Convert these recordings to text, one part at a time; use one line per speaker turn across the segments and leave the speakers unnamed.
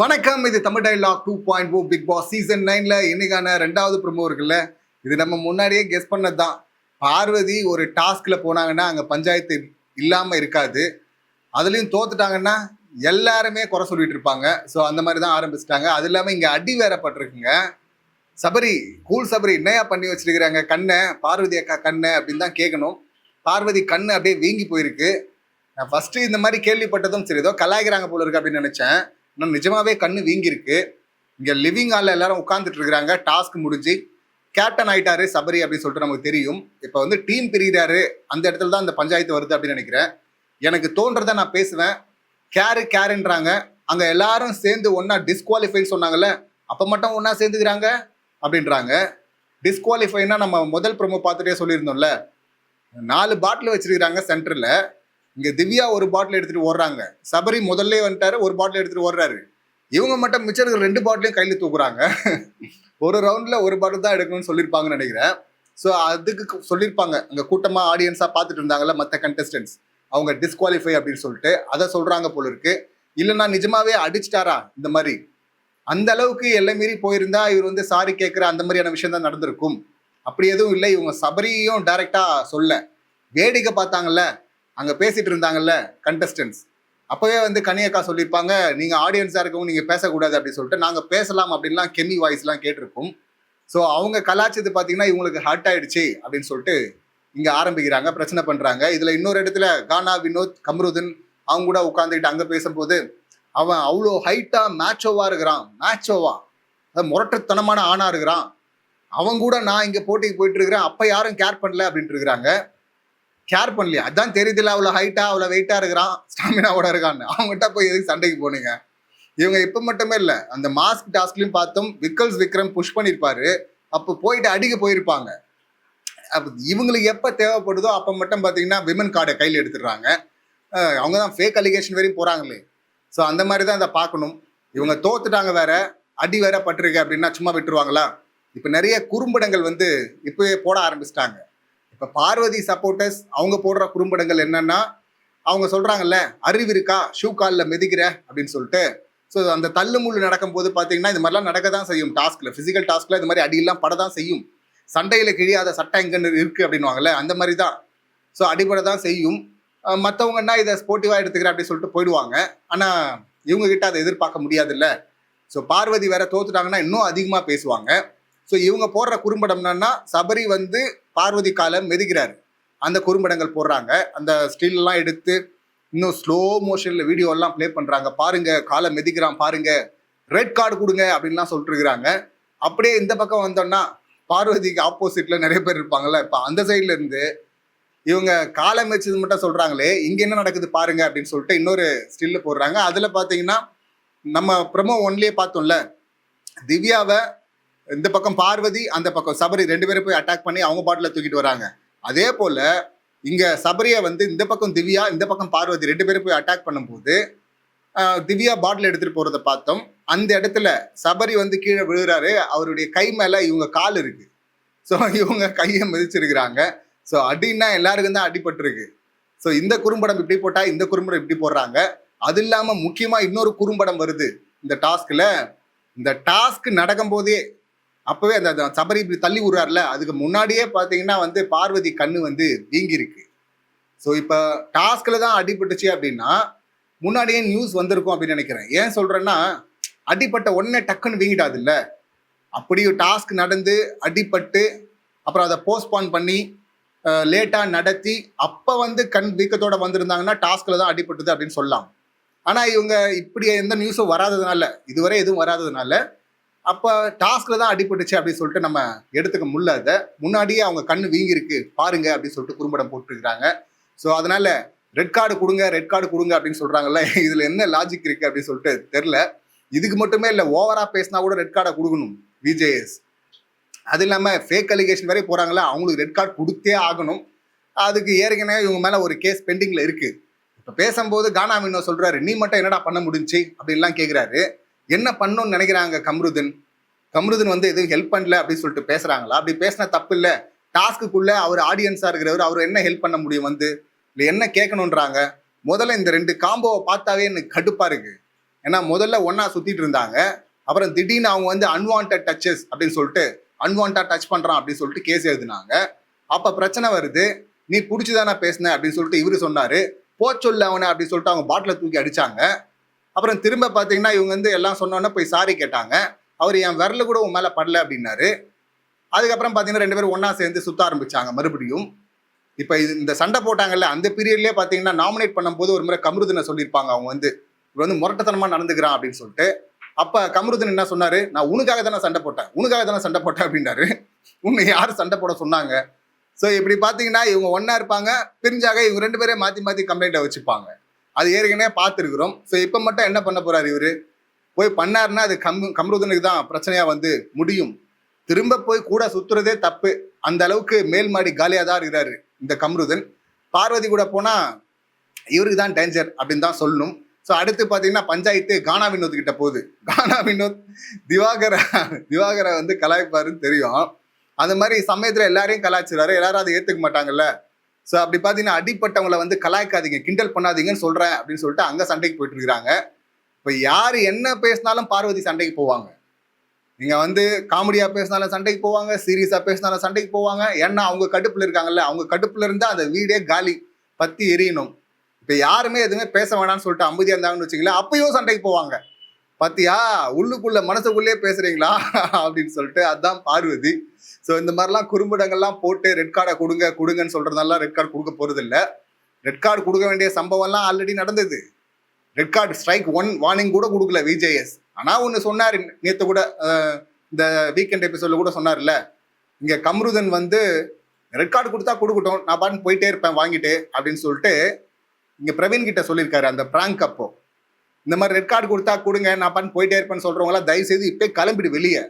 வணக்கம் இது Tamil dialogue two point O Bigg Boss season நைனில் இன்னைக்கான ரெண்டாவது ப்ரோமோ இருக்குல்ல? இது நம்ம முன்னாடியே கெஸ் பண்ணது தான் பார்வதி ஒரு டாஸ்கில் போனாங்கன்னா அங்கே பஞ்சாயத்து இல்லாமல் இருக்காது. அதுலேயும் தோத்துட்டாங்கன்னா எல்லாருமே குறை சொல்லிட்டு இருப்பாங்க. ஸோ அந்த மாதிரி தான் ஆரம்பிச்சிட்டாங்க. அது இல்லாமல் இங்கே அடி வேறப்பட்டிருக்குங்க சபரி கூல் சபரி என்னையா பண்ணி வச்சிருக்கிறாங்க? கண்ணை பார்வதி அக்கா கண்ணை அப்படின்னு தான் கேட்கணும். பார்வதி கண்ணு அப்படியே வீங்கி போயிருக்கு. நான் ஃபஸ்ட்டு இந்த மாதிரி கேள்விப்பட்டதும் சரி ஏதோ கலாய்க்கிறாங்க போல இருக்கு அப்படின்னு நினச்சேன். இன்னும் நிஜமாவே கண்ணு வீங்கியிருக்கு. இங்கே லிவிங் ஹாலில் எல்லாரும் உட்காந்துட்டு இருக்கிறாங்க. டாஸ்க் முடிஞ்சு கேப்டன் ஆயிட்டாரு சபரி அப்படின்னு சொல்லிட்டு நமக்கு தெரியும். இப்போ வந்து டீம் பிரிகிறாரு அந்த இடத்துல தான் இந்த பஞ்சாயத்து வருது அப்படின்னு நினைக்கிறேன். எனக்கு தோன்றதை நான் பேசுவேன். கேரு கேருன்றாங்க அங்கே எல்லாரும் சேர்ந்து ஒன்றா டிஸ்குவாலிஃபைன்னு சொன்னாங்கல்ல அப்போ மட்டும் ஒன்றா சேர்ந்துக்கிறாங்க? அப்படின்றாங்க. டிஸ்குவாலிஃபைனா நம்ம முதல் ப்ரொமோ பார்த்துட்டே சொல்லியிருந்தோம்ல நாலு பாட்டில் வச்சிருக்கிறாங்க சென்டரில் இங்க திவ்யா ஒரு பாட்டில் எடுத்துட்டு ஓடுறாங்க. சபரி முதல்ல வந்துட்டாரு ஒரு பாட்டில் எடுத்துட்டு ஓடுறாரு. இவங்க மட்டும் மிச்சம் இருக்கிற ரெண்டு பாட்டிலையும் கையில தூக்குறாங்க. ஒரு ரவுண்ட்ல ஒரு பாட்டில் தான் எடுக்கணும்னு சொல்லியிருப்பாங்கன்னு நினைக்கிறேன். ஸோ அதுக்கு சொல்லியிருப்பாங்க. அங்க கூட்டமா ஆடியன்ஸா பார்த்துட்டு இருந்தாங்கல்ல மற்ற கண்டஸ்டன்ஸ் அவங்க டிஸ்குவாலிஃபை அப்படின்னு சொல்லிட்டு அதை சொல்றாங்க போல இருக்கு. இல்லைன்னா நிஜமாவே அடிச்சிட்டாரா இந்த மாதிரி? அந்த அளவுக்கு எல்லை மீறி போயிருந்தா இவர் வந்து சாரி கேட்குற அந்த மாதிரியான விஷயம் தான் நடந்திருக்கும். அப்படி எதுவும் இல்லை. இவங்க சபரியும் டைரக்டா சொல்ல. வேடிக்கை பார்த்தாங்கல்ல. அங்கே பேசிட்டு இருந்தாங்கல்ல கண்டஸ்டன்ஸ் அப்போவே வந்து கனியக்கா சொல்லியிருப்பாங்க நீங்கள் ஆடியன்ஸாக இருக்கவும் நீங்கள் பேசக்கூடாது அப்படின்னு சொல்லிட்டு. நாங்கள் பேசலாம் அப்படின்லாம் கெமி வாய்ஸ்லாம் கேட்டிருக்கோம். ஸோ அவங்க கலாச்சது பார்த்தீங்கன்னா இவங்களுக்கு ஹர்ட் ஆயிடுச்சு அப்படின்னு சொல்லிட்டு இங்கே ஆரம்பிக்கிறாங்க பிரச்சனை பண்ணுறாங்க இதில் இன்னொரு இடத்துல கானா வினோத் கம்ருதன் அவங்க கூட உட்காந்துக்கிட்டு அங்கே பேசும்போது அவன் அவ்வளோ ஹைட்டாக மேட்சோவாக இருக்கிறான் மேட்சோவா அதாவது முரட்டுத்தனமான ஆணாக இருக்கிறான். அவன் கூட நான் இங்கே போட்டிக்கு போயிட்டு இருக்கிறேன் அப்போ யாரும் கேர் பண்ணல அப்படின்ட்டு இருக்கிறாங்க. கேர் பண்ணலையா. அதான் தெரியுதுல அவ்வளோ ஹைட்டா அவ்வளோ வெயிட்டா இருக்கிறான் ஸ்டாமினாவோட இருக்கான்னு. அவங்ககிட்ட போய் எதுக்கு சண்டைக்கு போனீங்க? இவங்க இப்போ மட்டுமே இல்லை அந்த மாஸ்க் டாஸ்க்லையும் பார்த்தோம் விக்கல்ஸ் விக்ரம் புஷ் பண்ணியிருப்பாரு அப்போ போயிட்டு அடிக்க போயிருப்பாங்க. அப்போ இவங்களுக்கு எப்போ தேவைப்படுதோ அப்போ மட்டும் பார்த்தீங்கன்னா விமன் கார்டை கையில் எடுத்துடுறாங்க. அவங்க தான் ஃபேக் அலிகேஷன் வரையும் போகிறாங்களே ஸோ அந்த மாதிரி தான் அதை பார்க்கணும். இவங்க தோத்துட்டாங்க வேற அடி வேற பட்டிருக்கு அப்படின்னா சும்மா விட்டுருவாங்களா? இப்போ நிறைய குறும்படங்கள் வந்து இப்போயே போட ஆரம்பிச்சிட்டாங்க. இப்போ பார்வதி சப்போர்ட்டர்ஸ் அவங்க போடுற குறும்படங்கள் என்னன்னா அவங்க சொல்றாங்கல்ல அறிவு இருக்கா? ஷூ காலில் மிதிக்கிற? அப்படின்னு சொல்லிட்டு. ஸோ அந்த தள்ளுமுள்ளு நடக்கும்போது பார்த்தீங்கன்னா இது மாதிரிலாம் நடக்க தான் செய்யும். டாஸ்க்கில் ஃபிசிக்கல் டாஸ்க்கில் இது மாதிரி அடியெல்லாம் பட தான் செய்யும். சண்டையில் கிழியாத சட்டம் எங்கன்னு இருக்கு அப்படின்வாங்கல்ல அந்த மாதிரி தான் ஸோ அடிபட தான் செய்யும் மற்றவங்கன்னா இதை ஸ்போர்ட்டிவாக எடுத்துக்கிறேன் அப்படின்னு சொல்லிட்டு போயிடுவாங்க. ஆனால் இவங்க கிட்ட அதை எதிர்பார்க்க முடியாதுல்ல. ஸோ பார்வதி வேற தோத்துட்டாங்கன்னா இன்னும் அதிகமாக பேசுவாங்க. ஸோ இவங்க போடுற குறும்படம் என்னன்னா சபரி வந்து பார்வதி காலை மிதிக்கிறாரு அந்த குறும்படங்கள் போடுறாங்க. அந்த ஸ்டில் எல்லாம் எடுத்து இன்னும் ஸ்லோ மோஷன்ல வீடியோ எல்லாம் ப்ளே பண்றாங்க. பாருங்க காலை மெதிக்கிறான் பாருங்க. ரெட் கார்டு கொடுங்க அப்படின்லாம் சொல்லிட்டு இருக்கிறாங்க அப்படியே இந்த பக்கம் வந்தோம்னா பார்வதிக்கு ஆப்போசிட்ல நிறைய பேர் இருப்பாங்கல்ல. இப்போ அந்த சைட்ல இருந்து இவங்க காலை மிதிச்சது மட்டும் சொல்றாங்களே இங்க என்ன நடக்குது பாருங்க அப்படின்னு சொல்லிட்டு இன்னொரு ஸ்டில்ல போடுறாங்க. அதுல பாத்தீங்கன்னா நம்ம ப்ரமோ ஒன்லயே பார்த்தோம்ல திவ்யாவை இந்த பக்கம் பார்வதி அந்த பக்கம் சபரி ரெண்டு பேரும் போய் அட்டாக் பண்ணி அவங்க பாட்டில் தூக்கிட்டு வராங்க. அதே போல் இங்கே சபரியை வந்து இந்த பக்கம் திவ்யா இந்த பக்கம் பார்வதி ரெண்டு பேரும் போய் அட்டாக் பண்ணும்போது திவ்யா பாட்டில் எடுத்துகிட்டு போகிறத பார்த்தோம். அந்த இடத்துல சபரி வந்து கீழே விழுகிறாரு அவருடைய கை மேலே இவங்க கால் இருக்கு. ஸோ இவங்க கையை மிதிச்சிருக்கிறாங்க. ஸோ அடின்னா எல்லாருக்கும் தான் அடிபட்டிருக்கு. ஸோ இந்த குறும்படம் இப்படி போட்டால் இந்த குறும்படம் இப்படி போடுறாங்க. அது இல்லாமல் முக்கியமாக இன்னொரு குறும்படம் வருது. இந்த டாஸ்கில் இந்த டாஸ்க் நடக்கும் போதே அப்பவே அந்த சபரி இப்படி தள்ளி விடுறாருல அதுக்கு முன்னாடியே பார்த்தீங்கன்னா வந்து பார்வதி கண்ணு வந்து வீங்கிருக்கு ஸோ இப்போ டாஸ்கில் தான் அடிபட்டுச்சு அப்படின்னா முன்னாடியே நியூஸ் வந்திருக்கும் அப்படின்னு நினைக்கிறேன். ஏன் சொல்கிறேன்னா அடிப்பட்ட உடனே டக்குன்னு வீங்கிடாது இல்லை அப்படி டாஸ்க் நடந்து அடிப்பட்டு அப்புறம் அதை போஸ்ட்பான் பண்ணி லேட்டாக நடத்தி அப்போ வந்து கண் வீக்கத்தோட வந்திருந்தாங்கன்னா டாஸ்கில் தான் அடிபட்டுது அப்படின்னு சொல்லலாம். ஆனால் இவங்க இப்படி எந்த நியூஸும் வராததுனால இதுவரை எதுவும் வராததுனால அப்போ டாஸ்க்ல தான் அடிபட்டுச்சு அப்படின்னு சொல்லிட்டு நம்ம எடுத்துக்க முடியல அதை. முன்னாடியே அவங்க கண்ணு வீங்கிருக்கு பாருங்க அப்படின்னு சொல்லிட்டு குறும்படம் போட்டுருக்காங்க ஸோ அதனால ரெட் கார்டு கொடுங்க ரெட் கார்டு கொடுங்க அப்படின்னு சொல்றாங்கல்ல. இதுல என்ன லாஜிக் இருக்கு அப்படின்னு சொல்லிட்டு தெரில இதுக்கு மட்டுமே இல்லை ஓவரா பேசினா கூட ரெட் கார்டை கொடுக்கணும் விஜேஎஸ் அது இல்லாமல் ஃபேக் அலிகேஷன் வரை போறாங்களா அவங்களுக்கு ரெட் கார்டு கொடுத்தே ஆகணும். அதுக்கு ஏற்கனவே இவங்க மேல ஒரு கேஸ் பெண்டிங்ல இருக்கு. இப்போ பேசும்போது கானா வினோ சொல்றாரு நீ மட்டும் என்னடா பண்ண முடிஞ்சுச்சு அப்படின்லாம் கேட்குறாரு என்ன பண்ணணும்னு நினைக்கிறாங்க கம்ருதன்? கம்ருதன் வந்து எதுவும் ஹெல்ப் பண்ணல அப்படின்னு சொல்லிட்டு பேசுறாங்களா? அப்படி பேசினா தப்பு இல்லை. டாஸ்க்குள்ள அவர் ஆடியன்ஸா இருக்கிறவர் அவர் என்ன ஹெல்ப் பண்ண முடியும் வந்து? இல்லை என்ன கேட்கணுன்றாங்க முதல்ல இந்த ரெண்டு காம்போவை பார்த்தாவே எனக்கு கடுப்பா இருக்கு. ஏன்னா முதல்ல ஒன்னா சுத்திட்டு இருந்தாங்க. அப்புறம் திடீர்னு அவங்க வந்து அன்வான்ட் டச்சஸ் அப்படின்னு சொல்லிட்டு அன்வான்டா டச் பண்றான் அப்படின்னு சொல்லிட்டு கேஸ் எழுதினாங்க. அப்ப பிரச்சனை வருது. நீ பிடிச்சிதானா பேசின அப்படின்னு சொல்லிட்டு இவரு சொன்னாரு. போச்சொல்ல அவனை அப்படின்னு சொல்லிட்டு அவங்க பாட்டில தூக்கி அடிச்சாங்க. அப்புறம் திரும்ப பார்த்தீங்கன்னா இவங்க வந்து எல்லாம் சொன்னோன்னே போய் சாரி கேட்டாங்க. அவர் என் விரல கூட உன் மேலே படல அப்படின்னாரு. அதுக்கப்புறம் பார்த்தீங்கன்னா ரெண்டு பேரும் ஒன்றா சேர்ந்து சுத்த ஆரம்பிச்சாங்க மறுபடியும். இப்போ இது இந்த சண்டை போட்டாங்கல்ல அந்த பீரியட்லேயே பார்த்தீங்கன்னா நாமினேட் பண்ணும்போது ஒரு முறை கமருதனை சொல்லியிருப்பாங்க அவங்க வந்து. இவர் வந்து முரட்டத்தனமாக நடந்துக்கிறான் அப்படின்னு சொல்லிட்டு. அப்போ கமருதன் என்ன சொன்னார்? நான் உனக்காக தானே சண்டை போட்டேன். உனக்காக தானே சண்டை போட்டேன் அப்படின்னாரு. உன்னை யார் சண்டை போட சொன்னாங்க? ஸோ இப்படி பார்த்தீங்கன்னா இவங்க ஒன்றா இருப்பாங்க. பிரிஞ்சாக இவங்க ரெண்டு பேரே மாற்றி மாற்றி கம்ப்ளைண்ட்டை வச்சுப்பாங்க. அது ஏற்கனவே பார்த்துருக்குறோம். ஸோ இப்போ மட்டும் என்ன பண்ண போறாரு இவரு? போய் பண்ணாருன்னா அது கம் கமருதனுக்கு தான் பிரச்சனையா வந்து முடியும். திரும்ப போய் கூட சுத்துறதே தப்பு. அந்த அளவுக்கு மேல் மாடி காலியாக தான் இருக்கிறாரு இந்த கம்ருதன். பார்வதி கூட போனா இவருக்கு தான் டேஞ்சர் அப்படின்னு தான் சொல்லணும் ஸோ அடுத்து பார்த்தீங்கன்னா பஞ்சாயத்து கானா வினோத் கிட்ட போகுது. கானா வினோத் திவாகர திவாகரை வந்து கலாய்ப்பாருன்னு தெரியும். அந்த மாதிரி சமயத்தில் எல்லாரையும் கலாய்ச்சிறாரு எல்லாரும் அதை ஏற்றுக்க மாட்டாங்கல்ல. ஸோ அப்படி பார்த்தீங்கன்னா அடிப்பட்டவங்களை வந்து கலாய்க்காதீங்க. கிண்டல் பண்ணாதீங்கன்னு சொல்கிறேன் அப்படின்னு சொல்லிட்டு அங்கே சண்டைக்கு போயிட்டு இருக்கிறாங்க. இப்போ யார் என்ன பேசினாலும் பார்வதி சண்டைக்கு போவாங்க. நீங்கள் வந்து காமெடியாக பேசினாலும் சண்டைக்கு போவாங்க சீரியஸாக பேசினாலும் சண்டைக்கு போவாங்க. ஏன்னா அவங்க கடுப்பில் இருக்காங்கல்ல. அவங்க கடுப்பில் இருந்தால் அந்த வீடே காலி பற்றி எரியணும். இப்போ யாருமே எதுவுமே பேச வேணாம்னு சொல்லிட்டு அமைதியாக இருந்தாங்கன்னு வச்சிங்களேன் அப்பயும் சண்டைக்கு போவாங்க. பார்த்தியா உள்ளுக்குள்ளே மனசுக்குள்ளேயே பேசுகிறீங்களா அப்படின்னு சொல்லிட்டு அதான் பார்வதி. ஸோ இந்த மாதிரிலாம் குறும்படங்கள்லாம் போட்டு ரெட் கார்டை கொடுங்க கொடுங்கன்னு சொல்கிறதெல்லாம் ரெட் கார்டு கொடுக்க போகிறது இல்லை ரெட் கார்டு கொடுக்க வேண்டிய சம்பவம்லாம் ஆல்ரெடி நடந்தது. Red card strike one warning கூட கொடுக்கல விஜேஎஸ் ஆனால் ஒன்று சொன்னார் நேற்று கூட இந்த வீக்கெண்ட் எபிசோடில் கூட சொன்னார்ல இங்கே கம்ருதன் வந்து ரெட் கார்டு கொடுத்தா கொடுக்கட்டும் நான் பாட்டு போயிட்டே இருப்பேன் வாங்கிட்டு அப்படின்னு சொல்லிட்டு இங்கே பிரவீன் கிட்ட சொல்லியிருக்காரு அந்த பிராங்க் அப்போ. இந்த மாதிரி ரெட் கார்டு கொடுத்தா கொடுங்க நான் பாட்டு போயிட்டே இருப்பேன்னு சொல்கிறவங்களாம் தயவு செய்து இப்போ கிளம்பிடு வெளியே.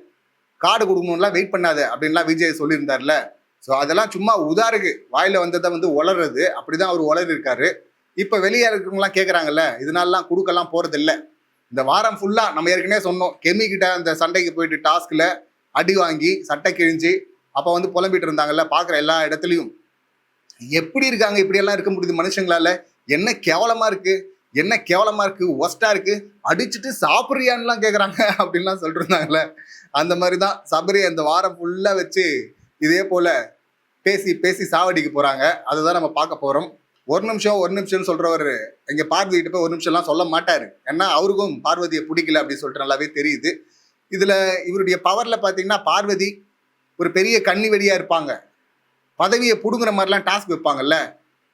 கார்டு கொடுக்கணும்லாம் வெயிட் பண்ணாத அப்படின்லாம் விஜய் சொல்லியிருந்தார்ல. ஸோ அதெல்லாம் சும்மா உதாருக்கு. வாயில் வந்ததை வந்து உளறது. அப்படிதான் அவர் உளறி இப்போ வெளியே இருக்கிறவங்களாம் கேட்குறாங்கல்ல இதனாலலாம் கொடுக்கலாம் போகிறதில்ல இந்த வாரம் ஃபுல்லாக நம்ம ஏற்கனவே சொன்னோம். கெமி கிட்ட அந்த சண்டைக்கு போயிட்டு டாஸ்கில் அடி வாங்கி சட்டை கிழிஞ்சு அப்போ வந்து புலம்பிட்டு இருந்தாங்கல்ல பார்க்குற எல்லா இடத்துலையும். எப்படி இருக்காங்க? இப்படியெல்லாம் இருக்க முடியுது மனுஷங்களால? என்ன கேவலமாக இருக்குது என்ன கேவலமாக இருக்குது ஒஸ்ட்டாக இருக்குது அடிச்சுட்டு சாப்பிட்றியான்லாம் கேட்குறாங்க அப்படின்லாம் சொல்லிட்டு இருந்தாங்கல்ல அந்த மாதிரி தான் சபரி அந்த வாரம் ஃபுல்லாக வச்சு இதே போல் பேசி பேசி சாவடிக்க அதை தான் நம்ம பார்க்க போகிறோம் ஒரு நிமிஷம் ஒரு நிமிஷம்னு சொல்கிறவர் இங்கே பார்வதிக்கிட்ட போய் ஒரு நிமிஷம்லாம் சொல்ல மாட்டார். ஏன்னா அவருக்கும் பார்வதியை பிடிக்கல அப்படின்னு சொல்லிட்டு நல்லாவே தெரியுது. இதில் இவருடைய பவரில் பார்த்தீங்கன்னா பார்வதி ஒரு பெரிய கன்னி வெடியாக இருப்பாங்க. பதவியை பிடுங்குற மாதிரிலாம் டாஸ்க் வைப்பாங்கல்ல.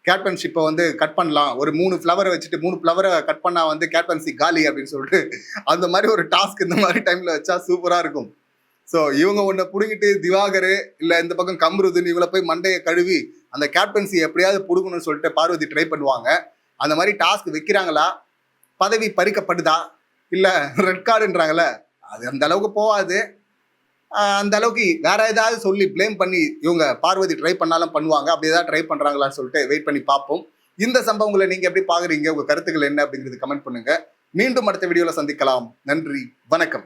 கேப்டன்ஷிப்பை வந்து கட் பண்ணலாம். ஒரு மூணு ஃப்ளவரை வச்சுட்டு மூணு ஃப்ளவரை கட் பண்ணால் வந்து கேப்டன்சி காலி அப்படின்னு சொல்லிட்டு அந்த மாதிரி ஒரு டாஸ்க் இந்த மாதிரி டைமில் வச்சா சூப்பராக இருக்கும். ஸோ இவங்க ஒன்றை பிடுங்கிட்டு திவாகர் இல்லை இந்த பக்கம் கம்ருதுன்னு இவளை போய் மண்டையை கழுவி அந்த கேப்டன்சி எப்படியாவது பிடுங்கணும்னு சொல்லிட்டு பார்வதி ட்ரை பண்ணுவாங்க. அந்த மாதிரி டாஸ்க் வைக்கிறாங்களா? பதவி பறிக்கப்படுதா? இல்லை ரெட் கார்டுன்றாங்களே அது அந்த அளவுக்கு போகாது. அந்த அளவுக்கு வேற ஏதாவது சொல்லி ப்ளேம் பண்ணி இவங்க பார்வதி ட்ரை பண்ணாலும் பண்ணுவாங்க. அப்படி ஏதாவது ட்ரை பண்ணுறாங்களான்னு சொல்லிட்டு வெயிட் பண்ணி பார்ப்போம். இந்த சம்பவங்களை நீங்கள் எப்படி பார்க்குறீங்க? உங்கள் கருத்துக்கள் என்ன அப்படிங்கிறது கமெண்ட் பண்ணுங்கள் மீண்டும் அடுத்த வீடியோவில் சந்திக்கலாம். நன்றி. வணக்கம்.